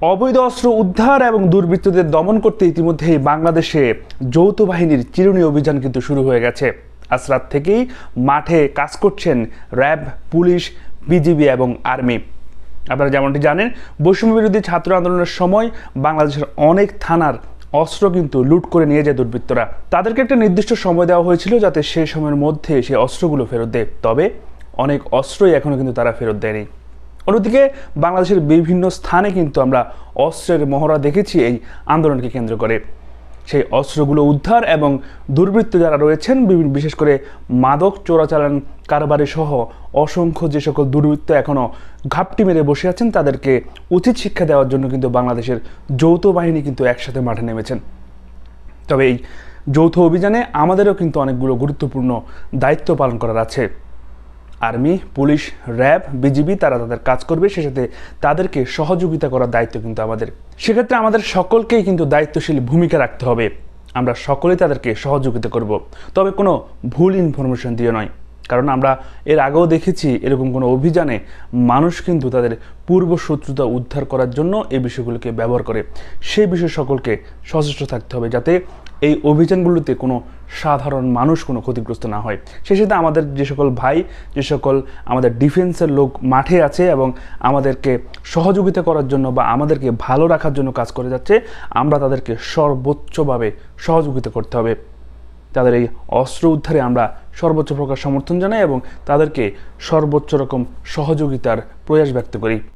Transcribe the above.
অবৈধ অস্ত্র উদ্ধার এবং দুর্বৃত্তদের দমন করতে ইতিমধ্যেই বাংলাদেশে যৌথ বাহিনীর চিরুনি অভিযান কিন্তু শুরু হয়ে গেছে। আজ রাত থেকেই মাঠে কাজ করছেন র্যাব, পুলিশ, বিজিবি এবং আর্মি। আপনারা যেমনটি জানেন, বৈষম্য বিরোধী ছাত্র আন্দোলনের সময় বাংলাদেশের অনেক থানার অস্ত্র কিন্তু লুট করে নিয়ে যায় দুর্বৃত্তরা। তাদেরকে একটা নির্দিষ্ট সময় দেওয়া হয়েছিল যাতে সেই সময়ের মধ্যে সেই অস্ত্রগুলো ফেরত দেয়। তবে অনেক অস্ত্রই এখনও কিন্তু তারা ফেরত দেয়নি। অন্যদিকে বাংলাদেশের বিভিন্ন স্থানে কিন্তু আমরা অস্ত্রের মহড়া দেখেছি এই আন্দোলনকে কেন্দ্র করে। সেই অস্ত্রগুলো উদ্ধার এবং দুর্বৃত্ত যারা রয়েছেন বিভিন্ন বিশেষ করে মাদক চোরাচালান কারবারি সহ অসংখ্য যে সকল দুর্বৃত্ত এখনও ঘাপটি মেরে বসে আছেন, তাদেরকে উচিত শিক্ষা দেওয়ার জন্য কিন্তু বাংলাদেশের যৌথ বাহিনী কিন্তু একসাথে মাঠে নেমেছেন। তবে এই যৌথ অভিযানে আমাদেরও কিন্তু অনেকগুলো গুরুত্বপূর্ণ দায়িত্ব পালন করার আছে। আর্মি, পুলিশ, র্যাব, বিজিবি তারা তাদের কাজ করবে। সে সাথে তাদেরকে সহযোগিতা করার দায়িত্ব কিন্তু আমাদের। সেক্ষেত্রে আমাদের সকলকেই কিন্তু দায়িত্বশীল ভূমিকা রাখতে হবে। আমরা সকলেই তাদেরকে সহযোগিতা করব। তবে কোনো ভুল ইনফরমেশন দিয়ে নয়। কারণ আমরা এর আগেও দেখেছি এরকম কোনো অভিযানে মানুষ কিন্তু তাদের পূর্ব শত্রুতা উদ্ধার করার জন্য এই বিষয়গুলোকে ব্যবহার করে। সেই বিষয়ে সকলকে সচেষ্ট থাকতে হবে যাতে এই অভিযানগুলোতে কোনো সাধারণ মানুষ কোনো ক্ষতিগ্রস্ত না হয়। সেই সাথে আমাদের যে সকল ভাই, যে সকল আমাদের ডিফেন্সের লোক মাঠে আছে এবং আমাদেরকে সহযোগিতা করার জন্য বা আমাদেরকে ভালো রাখার জন্য কাজ করে যাচ্ছে, আমরা তাদেরকে সর্বোচ্চভাবে সহযোগিতা করতে হবে। তাদের এই অস্ত্র উদ্ধারে আমরা সর্বোচ্চ প্রকার সমর্থন জানাই এবং তাদেরকে সর্বোচ্চ রকম সহযোগিতার প্রয়াস ব্যক্ত করি।